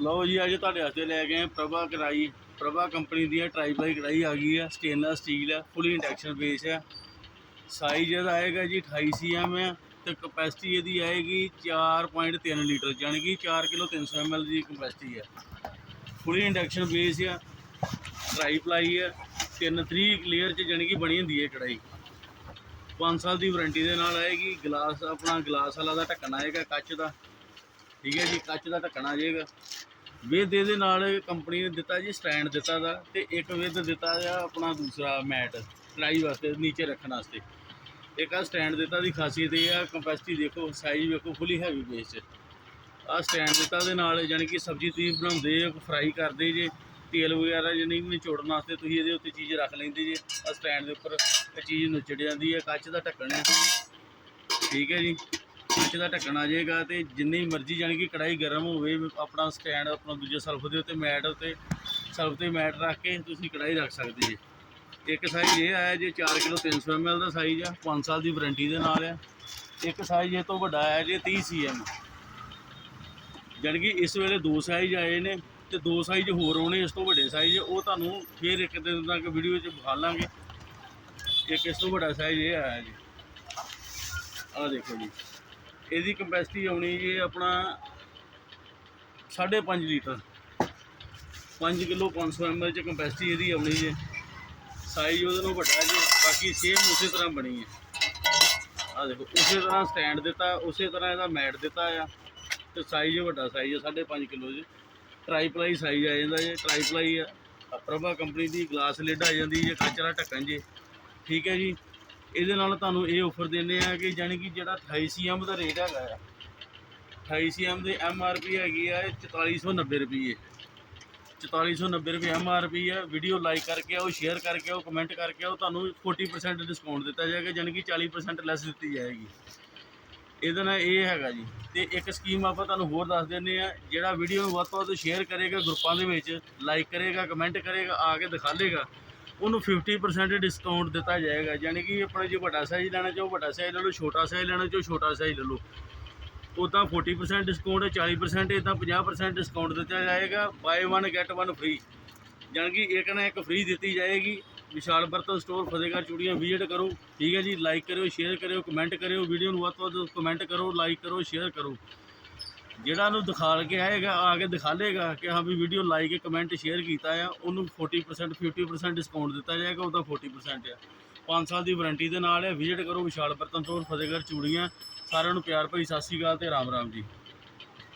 ਲਓ ਜੀ, ਅੱਜ ਤੁਹਾਡੇ ਵਾਸਤੇ ਲੈ ਕੇ ਆਏ ਪ੍ਰਭਾ ਕੜਾਈ ਪ੍ਰਭਾ ਕੰਪਨੀ ਦੀ ਹੈ ਟ੍ਰਾਈਪਲਾਈ ਕੜਾਈ ਆ ਗਈ ਹੈ ਸਟੇਨਲੈਸ ਸਟੀਲ ਹੈ ਫੁੱਲੀ ਇੰਡਕਸ਼ਨ ਬੇਸ ਹੈ ਸਾਈਜ਼ ਇਹਦਾ ਆਏਗਾ ਜੀ 28 ਸੀਐਮ ਹੈ ਤੇ ਕਪੈਸਿਟੀ ਇਹਦੀ ਆਏਗੀ 4.3 ਲੀਟਰ ਯਾਨੀ ਕਿ 4 ਕਿਲੋ 300 ml ਦੀ ਕਪੈਸਿਟੀ ਹੈ ਫੁੱਲੀ ਇੰਡਕਸ਼ਨ ਬੇਸ ਹੈ ਟ੍ਰਾਈਪਲਾਈ ਹੈ ਤਿੰਨ 3 ਲੇਅਰ ਚ ਯਾਨੀ ਕਿ ਬਣੀ ਹੁੰਦੀ ਹੈ ਕੜਾਈ 5 ਸਾਲ ਦੀ ਵਾਰੰਟੀ ਦੇ ਨਾਲ ਆਏਗੀ, ਗਲਾਸ ਆਪਣਾ ਗਲਾਸ ਵਾਲਾ ਦਾ ਢੱਕਣ ਆਏਗਾ, ਕੱਚ ਦਾ। ਠੀਕ ਹੈ ਜੀ, ਕੱਚ ਦਾ ਢੱਕਣ ਆ ਜਾਏਗਾ ਵਿਦ ਇਹਦੇ ਨਾਲ ਕੰਪਨੀ ਨੇ ਦਿੱਤਾ ਜੀ ਸਟੈਂਡ ਦਿੱਤਾ ਦਾ ਤੇ ਇੱਕ ਵਿਦ ਦਿੱਤਾ ਆ ਆਪਣਾ ਦੂਸਰਾ ਮੈਟ ਕੜਾਈ ਵਾਸਤੇ, ਨੀਚੇ ਰੱਖਣ ਵਾਸਤੇ। ਇੱਕ ਆ ਸਟੈਂਡ ਦਿੱਤਾ ਦੀ ਖਾਸੀਅਤ ਇਹ ਆ ਕੰਪੈਸਿਟੀ ਦੇਖੋ ਸਾਈਜ਼ ਵੇਖੋ ਫੁੱਲੀ ਹੈਵੀ ਬੇਸ 'ਚ। ਆ ਸਟੈਂਡ ਦਿੱਤਾ ਦੇ ਨਾਲ ਯਾਨੀ ਕਿ ਸਬਜ਼ੀ ਤੁਸੀਂ ਬਣਾਉਂਦੇ ਫਰਾਈ ਕਰਦੇ ਜੇ, ਤੇਲ ਵਗੈਰਾ ਯਾਨੀ ਕਿ ਨਿਚੋੜਨ ਵਾਸਤੇ ਤੁਸੀਂ ਇਹਦੇ ਉੱਤੇ ਚੀਜ਼ ਰੱਖ ਲੈਂਦੇ ਜੇ ਆ ਸਟੈਂਡ ਦੇ ਉੱਪਰ ਇਹ ਚੀਜ਼ ਨੁਚੜ ਜਾਂਦੀ ਹੈ, ਕੱਚ ਦਾ ਢੱਕਣ ਹੈ। ਠੀਕ ਹੈ ਜੀ। ਕੱਚ ਦਾ ਢੱਕਣ ਆ ਜਾਏਗਾ ਤੇ ਜਿੰਨੀ ਮਰਜ਼ੀ ਜਾਣੀ ਕਿ ਕੜਾਈ ਗਰਮ ਹੋਵੇ, ਆਪਣਾ ਸਟੈਂਡ ਆਪਣਾ ਦੂਜੇ ਸਲਫ ਦੇ ਉੱਤੇ ਮੈਟ ਉੱਤੇ ਸਲਫ ਤੇ ਮੈਟ ਰੱਖ ਕੇ ਤੁਸੀਂ ਕੜਾਈ ਰੱਖ ਸਕਦੇ ਜੀ। ਇੱਕ ਸਾਈਜ਼ ਇਹ ਆਇਆ ਜੇ 4 ਕਿਲੋ 300 ml ਦਾ ਸਾਈਜ਼ ਆ 5 ਸਾਲ ਦੀ ਵਾਰੰਟੀ ਦੇ ਨਾਲ ਆ। ਇੱਕ ਸਾਈਜ਼ ਇਹ ਤੋਂ ਵੱਡਾ ਆਇਆ ਜੇ 30 cm ਜਾਣੀ ਕਿ ਇਸ ਵੇਲੇ ਦੋ ਸਾਈਜ਼ ਆਏ ਨੇ ਤੇ ਦੋ ਸਾਈਜ਼ ਹੋਰ ਆਉਣੇ, ਇਸ ਤੋਂ ਵੱਡੇ ਸਾਈਜ਼ ਉਹ ਤੁਹਾਨੂੰ ਫੇਰ ਇੱਕ ਦਿਨ ਤੱਕ ਵੀਡੀਓ 'ਚ ਵਿਖਾ ਲਾਂਗੇ। ਇੱਕ ਇਸ ਤੋਂ ਵੱਡਾ ਸਾਈਜ਼ ਇਹ ਆਇਆ ਜੀ। ਆਹ ਦੇਖੋ ਜੀ। ਇਹਦੀ ਕਪੈਸਿਟੀ ਆਉਣੀ ਜੀ ਆਪਣਾ 5.5 ਲੀਟਰ। 5 ਕਿਲੋ 500 ml ਚ ਕਪੈਸਿਟੀ ਇਹਦੀ ਆਉਣੀ ਜੀ। ਸਾਈਜ਼ ਉਹਦੇ ਨਾਲੋਂ ਵੱਡਾ ਜੀ, ਬਾਕੀ ਸੇਮ ਉਸੇ ਤਰ੍ਹਾਂ ਬਣੀ ਹੈ। ਆਹ ਦੇਖੋ, ਉਸੇ ਤਰ੍ਹਾਂ ਸਟੈਂਡ ਦਿੱਤਾ, ਉਸੇ ਤਰ੍ਹਾਂ ਇਹਦਾ ਮੈਟ ਦਿੱਤਾ ਆ। ਤੇ ਸਾਈਜ਼ ਵੱਡਾ ਸਾਈਜ਼ ਹੈ 5.5 ਕਿਲੋ ਜੀ। ਟ੍ਰਾਈਪਲਾਈ ਸਾਈਜ਼ ਆ ਜਾਂਦਾ ਜੀ ਟ੍ਰਾਈਪਲਾਈ ਆ। ਪ੍ਰਭਾ ਕੰਪਨੀ ਦੀ ਗਲਾਸ ਲਿਡ ਆ ਜਾਂਦੀ ਜੀ ਕੱਚ ਢੱਕਣ ਜੀ। ਠੀਕ ਹੈ ਜੀ। ਇਹਦੇ ਨਾਲ ਤੁਹਾਨੂੰ ਇਹ ਆਫਰ ਦਿੰਦੇ ਆ ਕਿ ਜਾਣੀ ਕਿ ਜਿਹੜਾ 28 ਸੀਐਮ ਦਾ ਰੇਟ ਹੈਗਾ ਆ 28 ਸੀਐਮ ਦੇ ਐਮ ਆਰ ਪੀ ਹੈਗੀ ਆ, ਇਹ 4490 ਰੁਪਏ 4490 ਰੁਪਏ ਐਮ ਆਰ ਪੀ ਹੈ ਵੀਡੀਓ ਲਾਈਕ ਕਰਕੇ ਆਓ ਸ਼ੇਅਰ ਕਰਕੇ ਆਓ ਕਮੈਂਟ ਕਰਕੇ ਆਓ, ਤੁਹਾਨੂੰ 40% ਡਿਸਕਾਊਂਟ ਦਿੱਤਾ ਜਾਏਗਾ, ਜਾਣੀ ਕਿ 40% ਲੈਸ ਦਿੱਤੀ ਜਾਏਗੀ। ਇਹਦੇ ਨਾਲ ਇਹ ਹੈਗਾ ਜੀ। ਤੇ ਇੱਕ ਸਕੀਮ ਆਪਾਂ ਤੁਹਾਨੂੰ ਹੋਰ ਦੱਸ ਦਿੰਦੇ ਆ ਜਿਹੜਾ ਵੀਡੀਓ ਨੂੰ ਵੱਧ ਤੋਂ ਵੱਧ ਸ਼ੇਅਰ ਕਰੇਗਾ ਗਰੁੱਪਾਂ ਦੇ ਵਿੱਚ ਲਾਈਕ ਕਰੇਗਾ ਕਮੈਂਟ ਕਰੇਗਾ, ਆ ਕੇ ਦਿਖਾ ਦਿਖਾਲੇਗਾ ਉਹਨੂੰ 50% ਡਿਸਕਾਊਂਟ ਦਿੱਤਾ ਜਾਏਗਾ, ਯਾਨੀ ਕਿ ਆਪਣਾ ਜੇ ਵੱਡਾ ਸਾਈਜ਼ ਲੈਣਾ ਚਾਹੋ, ਵੱਡਾ ਸਾਈਜ਼ ਲੈ ਲਓ, ਛੋਟਾ ਸਾਈਜ਼ ਲੈਣਾ ਚਾਹੋ, ਛੋਟਾ ਸਾਈਜ਼ ਲੈ ਲਓ। ਉੱਦਾਂ 40% ਡਿਸਕਾਊਂਟ ਹੈ 40% ਇਦਾਂ 50% ਡਿਸਕਾਊਂਟ ਦਿੱਤਾ ਜਾਏਗਾ ਬਾਏ 1 ਗੈਟ 1 ਫ੍ਰੀ ਯਾਨੀ ਕਿ ਇੱਕ ਨਾ ਇੱਕ ਫ੍ਰੀ ਦਿੱਤੀ ਜਾਏਗੀ। ਵਿਸ਼ਾਲ ਬਰਤਨ ਸਟੋਰ ਫਤਿਹਗੜ੍ਹ ਚੂੜੀਆਂ ਵਿਜ਼ਿਟ ਕਰੋ, ਠੀਕ ਹੈ ਜੀ? ਲਾਈਕ ਕਰਿਓ ਸ਼ੇਅਰ ਕਰਿਓ ਕਮੈਂਟ ਕਰਿਓ ਵੀਡੀਓ ਨੂੰ ਵੱਧ ਤੋਂ ਵੱਧ ਕਮੈਂਟ ਕਰੋ ਲਾਈਕ ਕਰੋ ਸ਼ੇਅਰ ਕਰੋ। ਜਿਹੜਾ ਨੂੰ ਦਿਖਾਲ ਕੇ ਆਏਗਾ, ਆ ਕੇ ਦਿਖਾ ਲੇਗਾ ਕਿ ਹਾਂ ਵੀ ਵੀਡੀਓ ਲਾਈਕ ਕਮੈਂਟ ਸ਼ੇਅਰ ਕੀਤਾ ਆ, ਉਹਨੂੰ 40% 50% ਡਿਸਕਾਊਂਟ ਦਿੱਤਾ ਜਾਏਗਾ, ਉਹਦਾ 40% ਆ। 5 ਸਾਲ ਦੀ ਵਾਰੰਟੀ ਦੇ ਨਾਲ ਹੈ ਵਿਜ਼ਿਟ ਕਰੋ, ਵਿਸ਼ਾਲ ਬਰਤਨ ਸਟੋਰ ਫਤਿਹਗੜ੍ਹ, ਚੂੜੀਆਂ, ਸਾਰਿਆਂ ਨੂੰ ਪਿਆਰ ਭਰੀ ਸਤਿ ਸ਼੍ਰੀ ਅਕਾਲ ਤੇ ਰਾਮ ਰਾਮ ਜੀ।